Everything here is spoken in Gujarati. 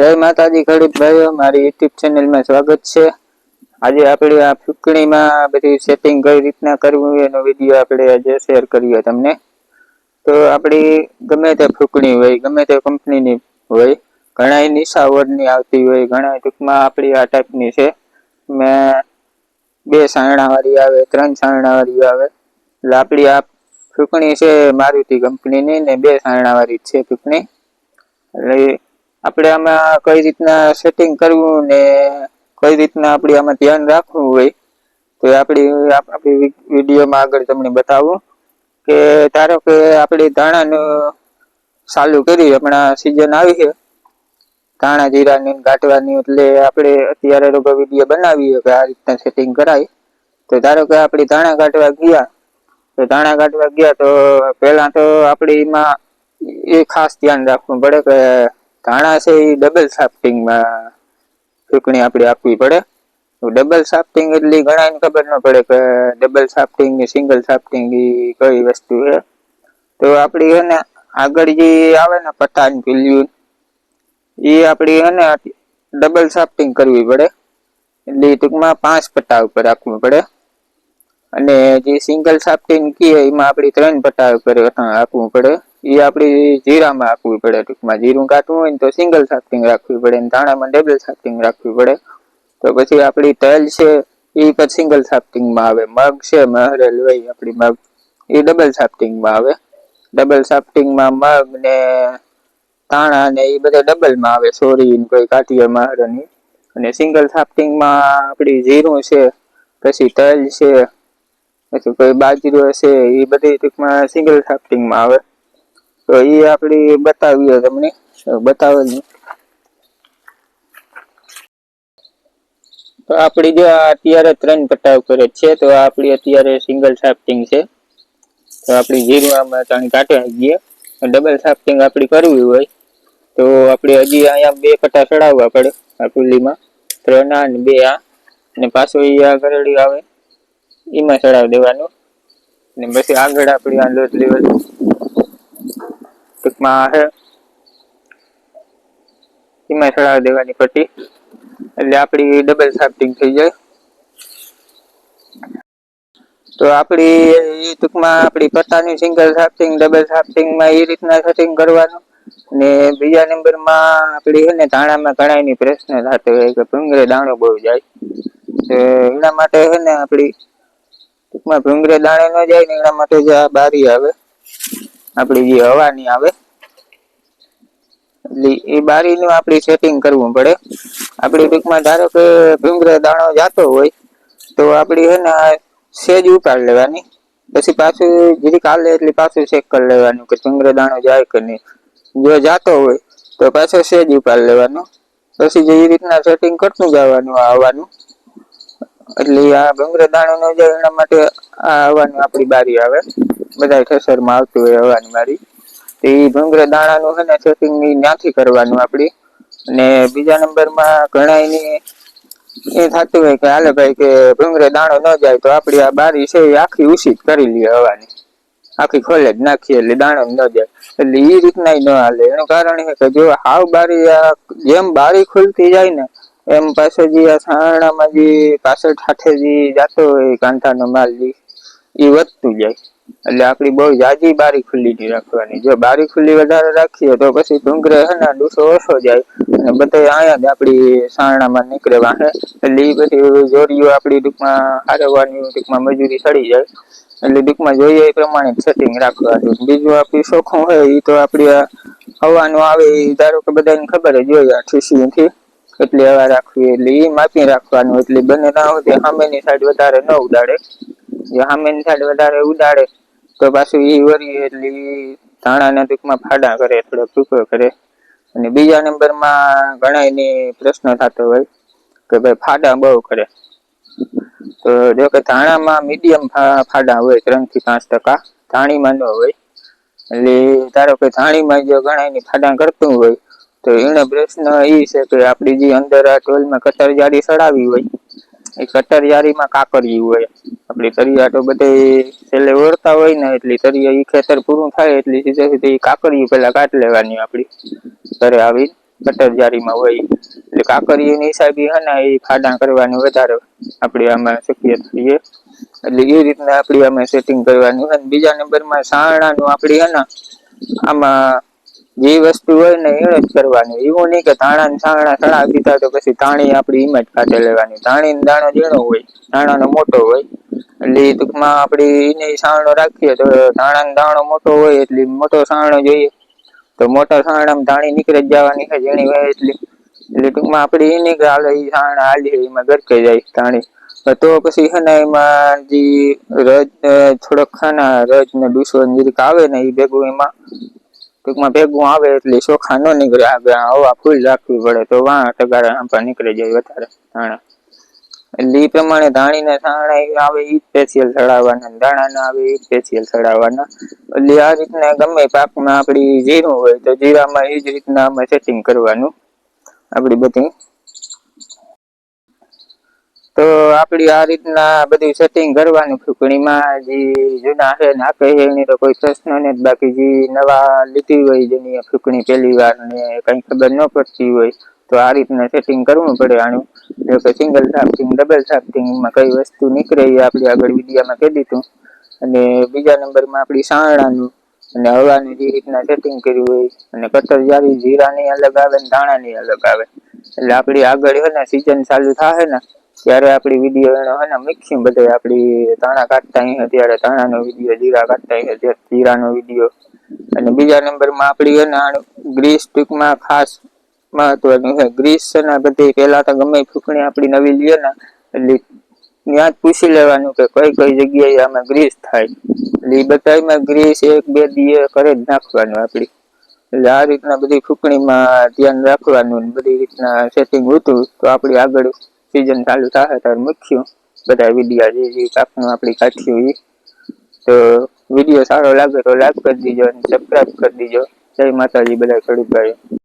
જય માતાજી ખેડૂત ભાઈઓ, મારી યુટ્યુબ ચેનલમાં સ્વાગત છે. આજે આપણે આ ફૂકણીમાં બધી સેટિંગ કઈ રીતના કરવું એનો વીડિયો આપણે આજે શેર કરીએ તમને. તો આપણી ગમે તે ફૂકણી હોય, ગમે તે કંપનીની હોય ઘણા નિશાવરની આવતી હોય ઘણા ટૂંકમાં આપણી આ ટાઈપની છે. મેં બે સાયણાવાળી આવે, ત્રણ સાયણાવાળી આવે. એટલે આપણી આ ફૂકણી છે મારુતિ કંપનીની ને બે સાયણાવાળી જ છે ફૂકણી. એટલે આપણે આમાં કઈ રીતના સેટિંગ કરવું ને કઈ રીતના આપણે આમાં ધ્યાન રાખવું હોય, તો આપણી આપણી વિડીયોમાં આગળ તમને બતાવું કે ધારો કે આપણે ધાણાનું ચાલુ કરી હમણાં સિઝન આવી છે ધાણા જીરાની ગાંઠવાની એટલે આપણે અત્યારે લોકો વીડિયો બનાવીએ કે આ રીતના સેટિંગ કરાય. તો ધારો કે આપણે ધાણા કાઢવા ગયા, તો ધાણા કાઢવા ગયા તો પહેલા તો આપણે એમાં એ ખાસ ધ્યાન રાખવું પડે કે ધાણા છે એ ડબલ સાફ્ટિંગમાં ચૂકણી આપણે આપવી પડે. ડબલ સાફ્ટિંગ એટલી ઘણાને ખબર ન પડે કે ડબલ સાફ્ટિંગ ને સિંગલ સાફ્ટિંગ એ કઈ વસ્તુ છે. તો આપણી છે ને આગળ જે આવે ને પઠાણ પિલ્યુ એ આપણી છે ને ડબલ સાફ્ટિંગ કરવી પડે. એટલે ટૂંકમાં પાંચ પટ્ટા ઉપર રાખવું પડે. અને જે સિંગલ સાફ્ટિંગ કીએ એમાં આપણી ત્રણ પટ્ટા ઉપર રાખવું પડે. એ આપણી જીરામાં આપવી પડે ટૂંકમાં. જીરું કાઢવું હોય ને તો સિંગલ સાફ્ટિંગ રાખવી પડે ને ધાણામાં ડબલ સાફ્ટિંગ રાખવી પડે. તો પછી આપણી તલ છે એ પણ સિંગલ સાફ્ટિંગમાં આવે. મગ છે, મહરેલ હોય આપણી મગ. એ ડબલ સાફ્ટિંગમાં આવે. ડબલ સાફ્ટિંગમાં મગ ને ધાણા ને એ બધા ડબલમાં આવે. સોરી કોઈ કાઠિયા મહરની અને સિંગલ સાફ્ટિંગમાં આપણી જીરું છે, પછી તલ છે, પછી કોઈ બાજરો છે એ બધી ટૂંકમાં સિંગલ સાફ્ટિંગમાં આવે. તો એ આપણી બતાવીએ તમને. બતાવેલી તો આપણી જો અત્યારે ત્રણ પટાવ જ છે, તો આપણી અત્યારે સિંગલ સાફ્ટિંગ છે. તો આપણી જીરું આમાં ત્રણ આવી ગઈએ ડબલ સાફ્ટિંગ આપણી કરવી હોય, તો આપણે હજી અહીંયા બે પટ્ટા ચડાવવા પડે આ કુલીમાં. ત્રણ આ ને બે આ અને પાછું એ આ ગરડી આવે. એમાં ચડાવી દેવાનું. ને પછી આગળ આપણી આ લોટ લેવલ ટૂંકમાં છે. એમાં ચડાવી દેવાની પટ્ટી એટલે આપણી ડબલ સાફ્ટિંગ થઈ જાય. તો આપણી ટૂંકમાં આપણી પટ્ટાની સિંગલ સાફ્ટિંગ ડબલ સાફ્ટિંગમાં એ રીતના સેટિંગ કરવાનું. ને બીજા નંબરમાં આપણી છે ને ધાણામાં ઘણાની પ્રશ્ન થતો હોય કે ભૂંગરે દાણો બહુ જાય. તો એના માટે છે ને આપણી ટૂંકમાં ભૂંગરે દાણે ન જાય ને એના માટે જે આ બારી આવે. આપણી જે હવાની આવે, એટલે એ બારીનું આપણે સેટિંગ કરવું પડે. આપણી ટૂંકમાં ધારો કે ભીંગરે દાણો જાતો હોય, તો આપણી છે ને સેજ ઉપાડ લેવાની. પછી પાછું જીરી કાલે એટલે પાછું ચેક કરી લેવાનું કે ભીંગરે દાણો જાય કે નહીં. જો જાતો હોય, તો પાછો સેજ ઉપાડ લેવાનો. પછી જે રીતના સેટિંગ કરતું જવાનું આવવાનું એટલે આ ભૂંગળે દાણો ન જાય એના માટે આ આપણી બારી આવે. બધા ઠેસરમાં આવતી હોય હવાની બારી. એ ભૂંગળે દાણાનું છે ને સેટિંગ ત્યાંથી કરવાનું આપણી અને બીજા નંબરમાં ઘણા એની એ થતું હોય કે હાલે ભાઈ કે ભૂંગરે દાણો ન જાય તો આપણી આ બારી છે એ આખી ઉછીત કરી લઈએ હવાની. આખી ખોલે જ નાખીએ એટલે દાણો ન જાય. એટલે એ રીતના ન હાલે. એનું કારણ છે કે જો હાવ બારી જેમ બારી ખુલતી જાય ને એમ પાછો જે આ સારણામાં જે પાછળ સાથે જે જાતો હોય કાંઠાનો માલ જે, એ વધતું જાય. એટલે આપણી બહુ જાજી બારી ખુલ્લી નહીં રાખવાની. જો બારી ખુલ્લી વધારે રાખીએ તો પછી ડુંગરે હે ને ડૂસો ઓછો જાય. અને બધે અહીંયા જ આપણી સારણામાં નીકળે વાહે એટલે એ પછી જોડીઓ આપણી ટૂંકમાં હારવવાની ટૂંકમાં મજૂરી સડી જાય. એટલે ટૂંકમાં જોઈએ એ પ્રમાણે સેટિંગ રાખવાનું. બીજું આપણી શોખું હોય એ તો આપણી હવાનું આવે એ ધારો કે બધાને ખબર જ હોય આ ઠીસીથી એટલે હવા રાખવી એટલે એ માપી રાખવાનું એટલે બંને ના હોય સામેની સાઈડ વધારે ન ઉડાડે. જે સામેની સાઈડ વધારે ઉડાડે તો પાછું એ વરી એટલે ધાણાના ટૂંકમાં ફાડા કરે, થોડો ટૂંકો કરે. અને બીજા નંબરમાં ઘણા એની પ્રશ્ન થતો હોય કે ભાઈ ફાડા બહુ કરે. તો જો કે ધાણામાં મીડિયમ ફાડા હોય ત્રણથી પાંચ ટકા, ધાણીમાં ન હોય. એટલે ધારો કે ધાણીમાં જો ઘણા એની ફાડા કરતું હોય તો એનો પ્રશ્ન એ છે કે આપણી જે અંદર આ ટોલમાં કટર જારી સડાવી હોય, એ કટર જારીમાં કાકરિયું હોય. આપણી તરિયા તો બધે છેલ્લે ઓળતા હોય ને, એટલે તરિયા એ ખેતર પૂરું થાય, એટલે સીધે સીધી કાકરિયું પેલા કાઢ લેવાની આપણી ઘરે આવી કટર જારીમાં હોય એટલે કાકરીની હિસાબે હે ને એ ખાડા કરવાની વધારે આપણે આમાં શક્ય છીએ એટલે એ રીતના આપણી આમાં સેટિંગ કરવાની હોય બીજા નંબરમાં સાણાનું આપણી હે ને, આમાં જે વસ્તુ હોય ને એને જ કરવાની. એવું નહીં કે ધાણા છાણા સણા દીધા તો પછી તાણી આપણી એમ કાઢે લેવાની. ધાણી દાણો ઝીણો હોય, ધાણાનો મોટો હોય. એટલે ટૂંકમાં આપણે એને સાણો રાખીએ તો ધાણાનો દાણો મોટો હોય એટલે મોટો સાણો જોઈએ. તો મોટા સાણામાં તાણી નીકળી જ જવાની છે ઝીણી હોય એટલી. એટલે ટૂંકમાં આપણે એને કે હાલે એ સાણા હાલી એમાં ગરકાઈ જાય તાણી તો પછી છે ને એમાં જે રજ થોડોક ખાના રજ ને ડૂસો જીરીક આવે ને એ ભેગું એમાં. ટૂંકમાં ભેગું આવે એટલે ચોખા ન નીકળે. આગળ હવા ફૂલ રાખવી પડે તો વાં ટગારા આંપા નીકળી જાય વધારે. ધાણા. એટલે એ પ્રમાણે ધાણીને ધાણા આવે એ સ્પેશિયલ ચડાવવાના. ધાણા ના આવે એ સ્પેશિયલ ચડાવવાના. એટલે આ રીતના ગમે પાકમાં આપણી જીરું હોય તો જીરામાં એ જ રીતના અમે સેટિંગ કરવાનું. આપણી બધી તો આપણી આ રીતના બધું સેટિંગ કરવાનું ફૂકણીમાં જે જૂના છે નાખે છે, એની તો કોઈ પ્રશ્ન નથી. બાકી જે નવા લીધી હોય જેની ફૂકણી પહેલી વાર ને કઈ ખબર ન પડતી હોય, તો આ રીતના સેટિંગ કરવું પડે આનું. જો કે સિંગલ સાફ્ટિંગ ડબલ સાફ્ટિંગમાં કઈ વસ્તુ નીકળે એ આપણે આગળ વિડીયામાં કહી દીધું. અને બીજા નંબરમાં આપણી સાણાનું અને હવાની જે રીતના સેટિંગ કર્યું હોય, અને કટર જારી જીરાની અલગ આવે ને ધાણાની અલગ આવે. એટલે આપણી આગળ છે ને સિઝન ચાલુ થાય ને ત્યારે આપણી વીડિયો એનો હે ને મિક્સિંગ બધે આપણી તાણા કાઢતા અહીં ત્યારે તાણાનો વીડિયો જીરા કાઢતા અહીં ત્યારે જીરાનો વીડિયો અને બીજા નંબરમાં આપણી હે ને ગ્રીસ ટૂંકમાં ખાસ મહત્વનું છે ગ્રીસ છે ને બધી પહેલાં તો ગમે ફૂંકણી આપણી નવી લઈએ ને, એટલે ત્યાં જ પૂછી લેવાનું કે કઈ કઈ જગ્યાએ આમાં ગ્રીસ થાય. એટલે એ બધામાં ગ્રીસ એક, બે દીએ કરે જ નાખવાનું આપણી એટલે આ રીતના બધી ફૂકણીમાં ધ્યાન રાખવાનું બધી રીતના સેટિંગ હતું તો આપણી આગળ સિઝન ચાલુ થાય ત્યારે મૂક્યું. બધા વિડીયા જે જે કાપનું આપણી કાઢ્યું એ તો વીડિયો સારો લાગે તો લાઈક કરી દીજો અને સબસ્ક્રાઈબ કરી દીજો. જય માતાજી બધા ખેડૂત ભાઈ